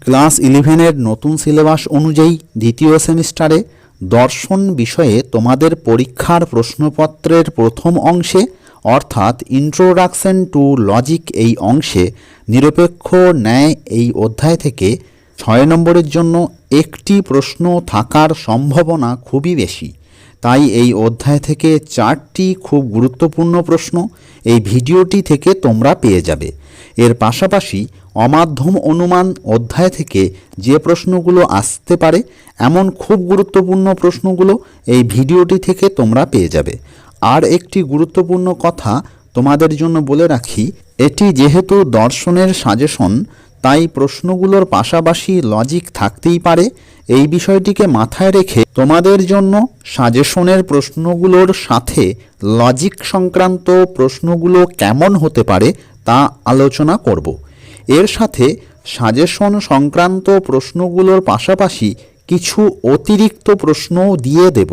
Class ইলেভেনের নতুন syllabus অনুযায়ী দ্বিতীয় সেমিস্টারে দর্শন বিষয়ে তোমাদের পরীক্ষার প্রশ্নপত্রের প্রথম অংশে, অর্থাৎ ইন্ট্রোডাকশন টু লজিক এই অংশে নিরপেক্ষ ন্যায় এই অধ্যায় থেকে ছয় নম্বরের জন্য একটি প্রশ্ন থাকার সম্ভাবনা খুবই বেশি। তাই এই অধ্যায় থেকে চারটি খুব গুরুত্বপূর্ণ প্রশ্ন এই ভিডিওটি থেকে তোমরা পেয়ে যাবে। এর পাশাপাশি অমাধ্যম অনুমান অধ্যায় থেকে যে প্রশ্নগুলো আসতে পারে, এমন খুব গুরুত্বপূর্ণ প্রশ্নগুলো এই ভিডিওটি থেকে তোমরা পেয়ে যাবে। আর একটি গুরুত্বপূর্ণ কথা তোমাদের জন্য বলে রাখি, এটি যেহেতু দর্শনের সাজেশন, তাই প্রশ্নগুলোর পাশাপাশি লজিক থাকতেই পারে। এই বিষয়টিকে মাথায় রেখে তোমাদের জন্য সাজেশনের প্রশ্নগুলোর সাথে লজিক সংক্রান্ত প্রশ্নগুলো কেমন হতে পারে তা আলোচনা করব। এর সাথে সাজেশন সংক্রান্ত প্রশ্নগুলোর পাশাপাশি কিছু অতিরিক্ত প্রশ্নও দিয়ে দেব।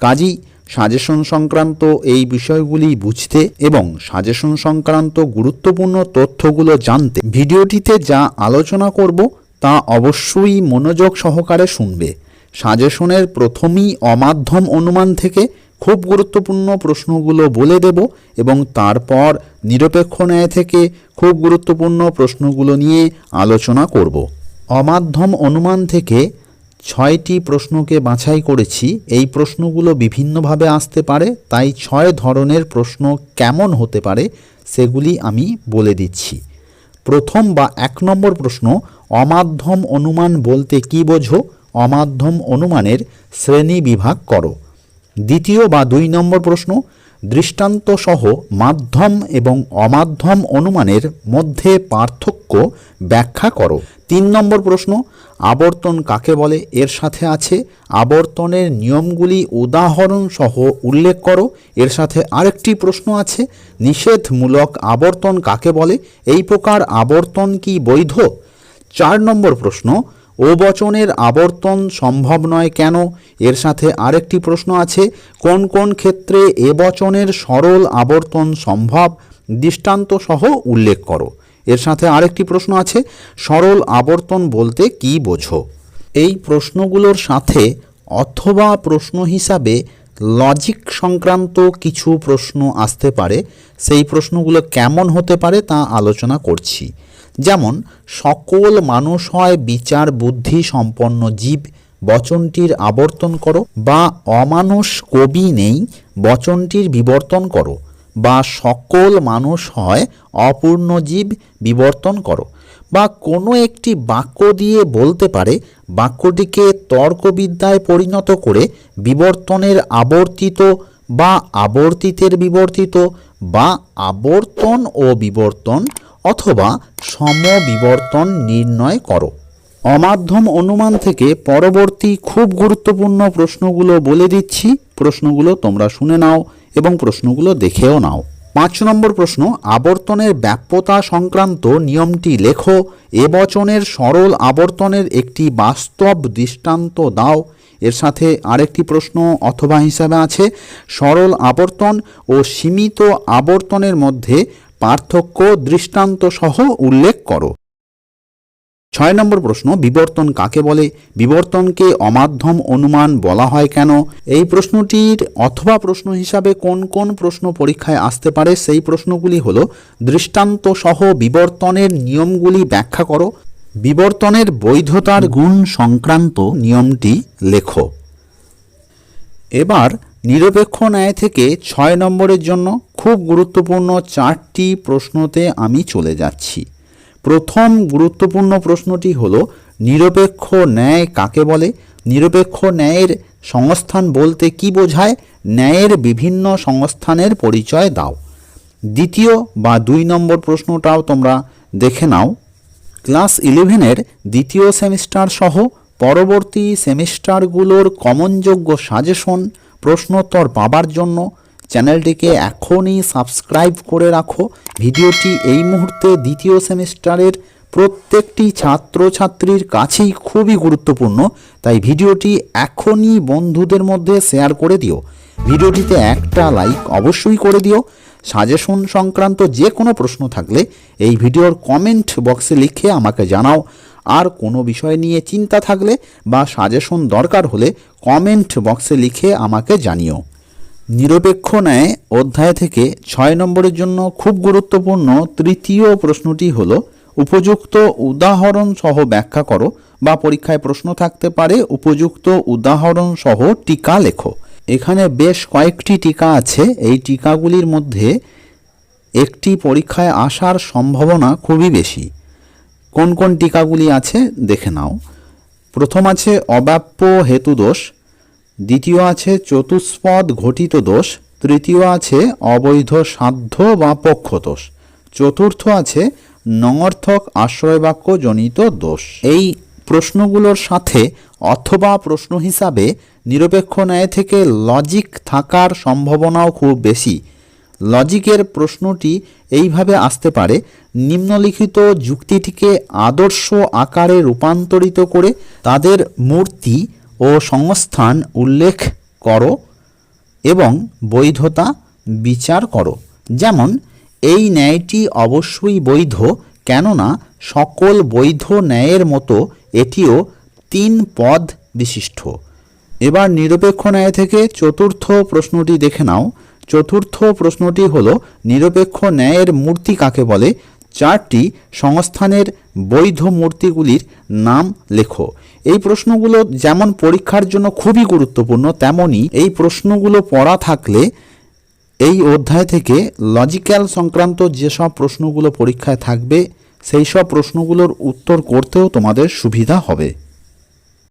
কাজেই সাজেশন সংক্রান্ত এই বিষয়গুলি বুঝতে এবং সাজেশন সংক্রান্ত গুরুত্বপূর্ণ তথ্যগুলো জানতে। ভিডিওটিতে যা আলোচনা করব তা অবশ্যই মনোযোগ সহকারে শুনবে। সাজেশনের প্রথমেই অমাধ্যম অনুমান থেকে খুব গুরুত্বপূর্ণ প্রশ্নগুলো বলে দেব এবং তারপর নিরপেক্ষ ন্যায় থেকে খুব গুরুত্বপূর্ণ প্রশ্নগুলো নিয়ে আলোচনা করব। অমাধ্যম অনুমান থেকে ছয়টি প্রশ্নকে বাছাই করেছি। এই প্রশ্নগুলো বিভিন্নভাবে আসতে পারে, তাই ছয় ধরনের প্রশ্ন কেমন হতে পারে সেগুলি আমি বলে দিচ্ছি। প্রথম বা এক নম্বর প্রশ্ন, অমাধ্যম অনুমান বলতে কি বোঝো? অমাধ্যম অনুমানের শ্রেণি বিভাগ করো। দ্বিতীয় বা দুই নম্বর প্রশ্ন দৃষ্টান্ত সহ মাধ্যম এবং অমাধ্যম অনুমানের মধ্যে পার্থক্য ব্যাখ্যা করো। তিন নম্বর প্রশ্ন, আবর্তন কাকে বলে? এর সাথে আছে আবর্তনের নিয়মগুলি উদাহরণ সহ উল্লেখ করো। এর সাথে আরেকটি প্রশ্ন আছে, নিষেধমূলক আবর্তন কাকে বলে? এই প্রকার আবর্তন কি বৈধ? চার নম্বর প্রশ্ন ও বচনের আবর্তন সম্ভব নয় কেন? এর সাথে আরেকটি প্রশ্ন আছে, কোন কোন ক্ষেত্রে এ বচনের সরল আবর্তন সম্ভব? দৃষ্টান্ত সহ উল্লেখ করো। এর সাথে আরেকটি প্রশ্ন আছে, সরল আবর্তন বলতে কি বোঝো? এই প্রশ্নগুলোর সাথে অথবা প্রশ্ন হিসাবে লজিক সংক্রান্ত কিছু প্রশ্ন আসতে পারে। সেই প্রশ্নগুলো কেমন হতে পারে তা আলোচনা করছি। যেমন, সকল মানুষ হয় বিচার বুদ্ধি সম্পন্ন জীব, বচনটির আবর্তন করো, বা অমানুষ কবি নেই, বচনটির বিবর্তন করো, বা সকল মানুষ হয় অপূর্ণ জীব, বিবর্তন করো, বা কোনো একটি বাক্য দিয়ে বলতে পারে, বাক্যটিকে তর্কবিদ্যায় পরিণত করে বিবর্তনের আবর্তিত বা আবর্তিতের বিবর্তিত, বা আবর্তন ও বিবর্তন অথবা সমবিবর্তন নির্ণয় করো। অমাধ্যম অনুমান থেকে পরবর্তী খুব গুরুত্বপূর্ণ প্রশ্নগুলো বলে দিচ্ছি। প্রশ্নগুলো তোমরা শুনে নাও এবং প্রশ্নগুলো দেখেও নাও। পাঁচ নম্বর প্রশ্ন, আবর্তনের ব্যাপ্যতা সংক্রান্ত নিয়মটি লেখো। এ বচনের সরল আবর্তনের একটি বাস্তব দৃষ্টান্ত দাও। এর সাথে আরেকটি প্রশ্ন অথবা হিসাবে আছে। সরল আবর্তন ও সীমিত আবর্তনের মধ্যে পার্থক্য, দৃষ্টান্ত সহ উল্লেখ করো। ছয় নম্বর প্রশ্ন, বিবর্তন কাকে বলে? বিবর্তনকে অমাধ্যম অনুমান বলা হয় কেন? এই প্রশ্নটির অথবা প্রশ্ন হিসাবে কোন কোন প্রশ্ন পরীক্ষায় আসতে পারে? সেই প্রশ্নগুলি হল, দৃষ্টান্ত সহ বিবর্তনের নিয়মগুলি ব্যাখ্যা করো। বিবর্তনের বৈধতার গুণ সংক্রান্ত নিয়মটি লেখো। এবার নিরপেক্ষ ন্যায় থেকে ছয় নম্বরের জন্য খুব গুরুত্বপূর্ণ চারটি প্রশ্নতে আমি চলে যাচ্ছি। প্রথম গুরুত্বপূর্ণ প্রশ্নটি হলো, নিরপেক্ষ ন্যায় কাকে বলে? নিরপেক্ষ ন্যায়ের সংস্থান বলতে কি বোঝায়? ন্যায়ের বিভিন্ন সংস্থানের পরিচয় দাও। দ্বিতীয় বা দুই নম্বর প্রশ্নটাও তোমরা দেখে নাও। ক্লাস ইলেভেনের দ্বিতীয় সেমিস্টার সহ পরবর্তী সেমিস্টারগুলোর কমনযোগ্য সাজেশন প্রশ্নোত্তর পাবার জন্য চ্যানেলটিকে এখনই সাবস্ক্রাইব করে রাখো। ভিডিওটি এই মুহূর্তে দ্বিতীয় সেমিস্টারের প্রত্যেকটি ছাত্রছাত্রীর কাছেই খুবই গুরুত্বপূর্ণ। তাই ভিডিওটি এখনই বন্ধুদের মধ্যে শেয়ার করে দিও। ভিডিওটিতে একটা লাইক অবশ্যই করে দিও। সাজেশন সংক্রান্ত যে কোনো প্রশ্ন থাকলে এই ভিডিওর কমেন্ট বক্সে লিখে আমাকে জানাও। আর কোনো বিষয় নিয়ে চিন্তা থাকলে বা সাজেশন দরকার হলে কমেন্ট বক্সে লিখে আমাকে জানিও। নিরপেক্ষ ন্যায় অধ্যায় থেকে ছয় নম্বরের জন্য খুব গুরুত্বপূর্ণ তৃতীয় প্রশ্নটি হল, উপযুক্ত উদাহরণ সহ ব্যাখ্যা করো বা পরীক্ষায় প্রশ্ন থাকতে পারে, উপযুক্ত উদাহরণ সহ টিকা লেখো। এখানে বেশ কয়েকটি টিকা আছে, এই টিকাগুলির মধ্যে একটি পরীক্ষায় আসার সম্ভাবনা খুবই বেশি। কোন কোন টিকাগুলি আছে দেখে নাও। প্রথম আছে অব্যাপ্য হেতু দোষ, দ্বিতীয় আছে চতুষ্পদ ঘটিত দোষ, তৃতীয় আছে অবৈধ সাধ্য বা পক্ষ দোষ, চতুর্থ আছে নঙর্থক আশ্রয়বাক্য জনিত দোষ। এই প্রশ্নগুলোর সাথে অথবা প্রশ্ন হিসাবে নিরপেক্ষ ন্যায় থেকে লজিক থাকার সম্ভাবনাও খুব বেশি। লজিকের প্রশ্নটি এইভাবে আসতে পারে, নিম্নলিখিত যুক্তিটিকে আদর্শ আকারে রূপান্তরিত করে তাদের মূর্তি ও সংস্থান উল্লেখ করো এবং বৈধতা বিচার করো। যেমন, এই ন্যায়টি অবশ্যই বৈধ, কেননা সকল বৈধ ন্যায়ের মতো এটিও তিন পদ বিশিষ্ট। এবার নিরপেক্ষ ন্যায় থেকে চতুর্থ প্রশ্নটি দেখে নাও। চতুর্থ প্রশ্নটি হল, নিরপেক্ষ ন্যায়ের মূর্তি কাকে বলে? চারটি সংস্থানের বৈধ মূর্তিগুলির নাম লেখো। এই প্রশ্নগুলো যেমন পরীক্ষার জন্য খুবই গুরুত্বপূর্ণ তেমনই এই প্রশ্নগুলো পড়া থাকলে এই অধ্যায় থেকে লজিক্যাল সংক্রান্ত যেসব প্রশ্নগুলো পরীক্ষায় থাকবে, সেই সব প্রশ্নগুলোর উত্তর করতেও তোমাদের সুবিধা হবে।